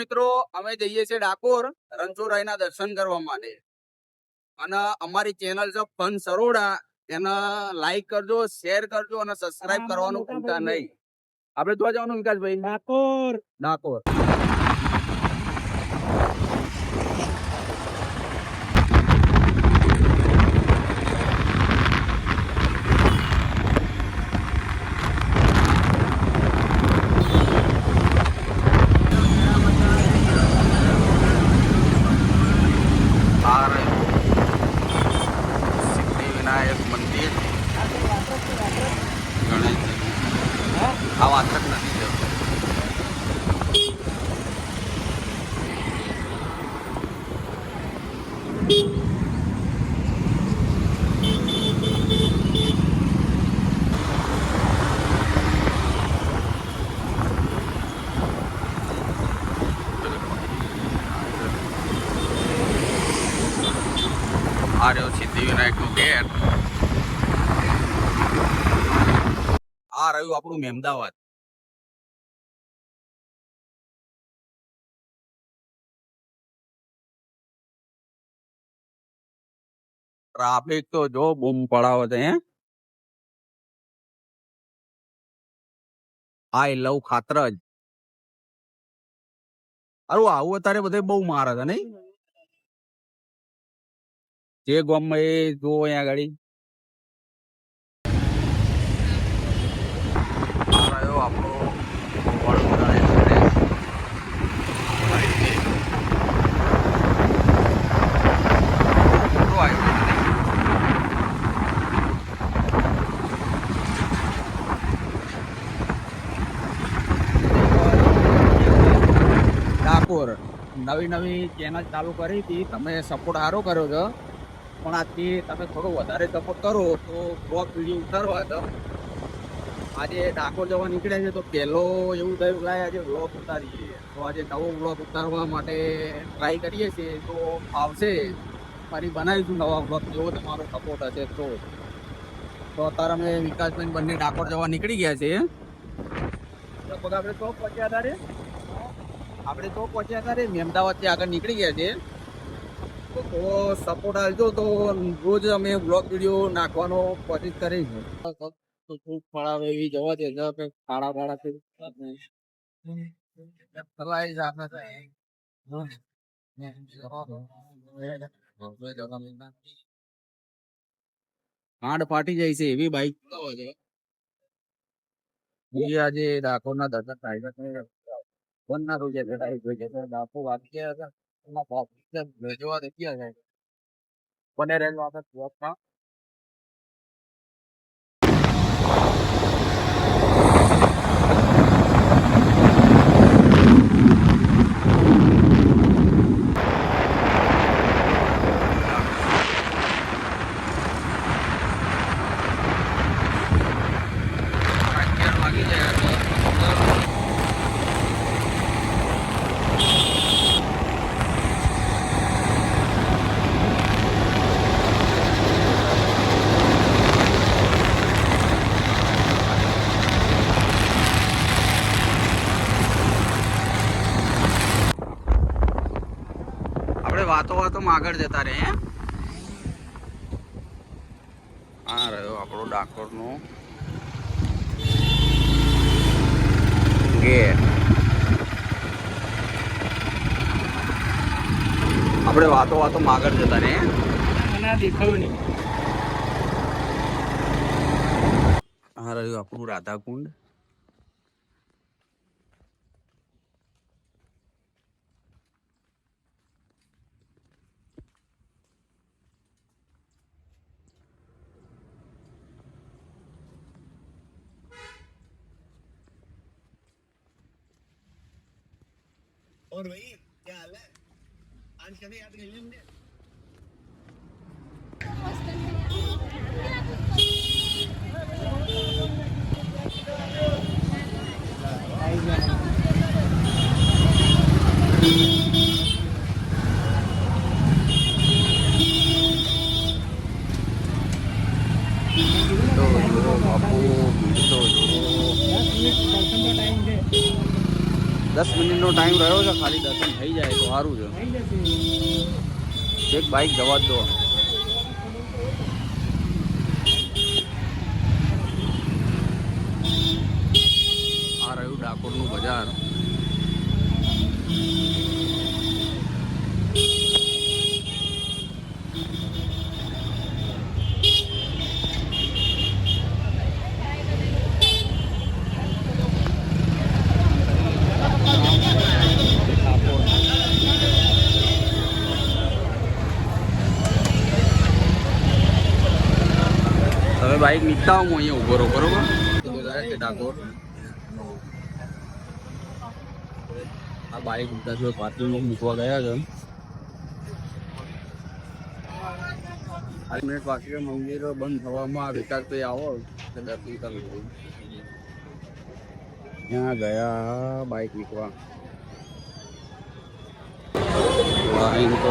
મિત્રો અમે જઈએ છીએ ડાકોર રણછોડરાયના દર્શન કરવા માટે. અને અમારી ચેનલ છે ફન સરોડા. એને લાઈક કરજો શેર કરજો અને સબસ્ક્રાઇબ કરવાનું ભૂલતા નહીં. આપણે તો જવાનું વિકાસભાઈ? ડાકોર. ડાકોર આ રહ્યું સિદ્ધિવિનાયક મંદિર ગણેશજી આ વાત જ નથી જતો આ રહ્યો સિદ્ધિવિનાયકનું ગેટ આ રહ્યું આપણું મહેમદાવાદ ટ્રાફિક તો જો બૂમ પડાવે છે, હે. આઈ લવ ખાતરજ અરે આવું અત્યારે બધે બહુ મારે છે નહીં? જે ગામમાં એ જો અહીંયા ગાડી આપણો વડોદરા એક્સપ્રેસ હાઈવે. મોટો હાઈવે છે નહીં? ડાકોર નવી નવી ચેનલ ચાલુ કરી હતી. તમે સપોર્ટ સારો કર્યો છો. પણ આજથી તમે થોડો વધારે સપોર્ટ કરો તો બ્લોક વીડિયો ઉતારવા તો આજે ડાકોર જવા નીકળ્યા છે તો પહેલો એવું થયું કે આજે બ્લોક ઉતારીએ. તો આજે નવો બ્લોક ઉતારવા માટે ટ્રાય કરીએ છીએ. તો આવશે. ફરી બનાવીશું નવા બ્લોક જેવો તમારો સપોર્ટ હશે તો. તો અત્યારે અમે વિકાસભાઈ બંને ડાકોર જવા નીકળી ગયા છે લગભગ આપણે તો પહોંચ્યા હતા આપણે તો પહોંચ્યા હતા રે મહેમદાવાદથી આગળ નીકળી ગયા છે તો સપોર્ટ આપજો તો રોજ અમે બ્લોગ વીડિયો નાખવાનો કોશિશ કરીશું તો ખૂબ ફળાવે એવી જવા દે ખાડા ખાડા ફરવાય આપણે હાડ ફાટી જાય છે એવી બાઈક આજે ડાકોર ના દર્શન થાય છે રોજે લડાઈ જોઈ છે બાપુ વાગ્યા ગયા હતા. એમાં જોવા દે ક્યાં જાય બને રહેલો આપણે બ્લોકમાં આપણે વાતો વાતોમાં આગળ જતા રહે હે? આ રહ્યો આપણો ડાકોરનો ગેટ આપણે વાતો વાતો આગળ જતા રહે હે? દેખાયું નહીં. આ રહ્યું આપણું Radhakund. Hoor we hier? Ja, hè? Anders kan je het niet doen. Thank you. મિનિટનો ટાઈમ રહ્યો છે, ખાલી દર્શન થઈ જાય તો સારું છે. એક બાઇક જવા દો. આ રહ્યું ડાકોરનું બજાર. તમે બાઇક નીકળતા હું અહીંયા ઊભો રહો, બરોબર? આ બાઇક દસ પાર્કિંગમાં મૂકવા ગયા છે. પાંચ મિનિટ બાકી મંદિર બંધ થવામાં વિચાર તો આવો દર્શન ત્યાં ગયા લાઈન તો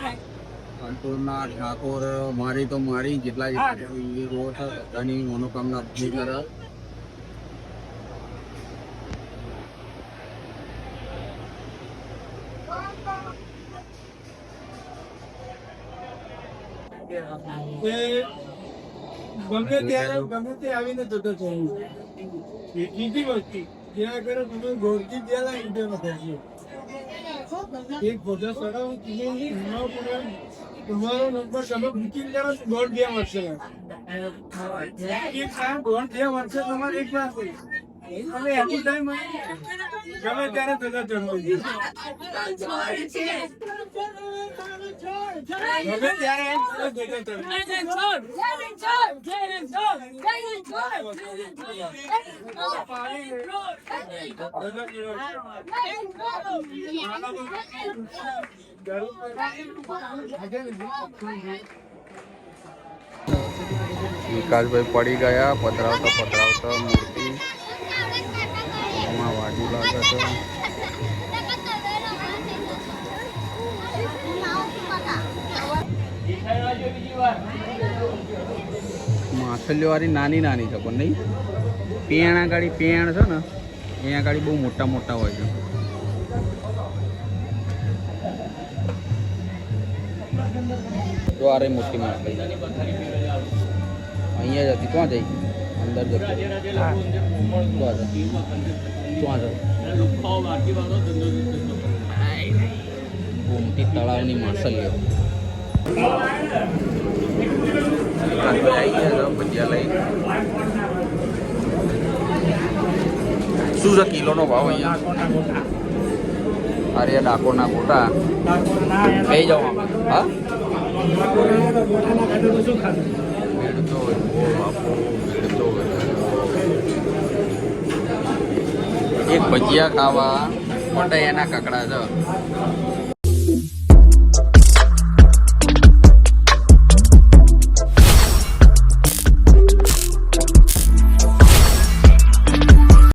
ઠાકોરના ઠાકોર મારી તો મારી જેટલા હીરો બધાની મનોકામના પૂરી કરે. ગમે ત્યારે ગમે તે આવીને જતો છે બીજી વસ્તુ જ્યાં આગળ તમે ગોળકી જ્યાં ઇન્ટરનો થશે એક ફોટો સડાવું તમે એમાં પણ તમારો નંબર તમે બુકિંગ કરો તો દોઢ બે વર્ષે એક સાહેબ દોઢ બે વર્ષે તમારે એક વાર થઈ તમે એની ટાઈમ ગમે ત્યારે થતા ચડો ગમે વિકાસભાઈ પડી ગયા, પધરાવતો પધરાવતો, મૂર્તિ. એમાં વાજુ લાગે છે. માછલીઓ વાળી નાની નાની છે પણ નહીં. પેણ ગાડી પેણ છે ને. અહીંયા ગાડી બહુ મોટા મોટા હોય છે. આ રહી મોટી માછલી અહીંયા જતી ક્યાં જઈ? અંદર જતી ગોમતી તળાવની માછલીઓ. ભજીયા લઈ. શું છે કિલોનો ભાવ અહીંયા? અરે, ડાકોરના ગોટા. કઈ જાઓ હા? એક ભજીયા ખાવા, માટે એના કકડા છે.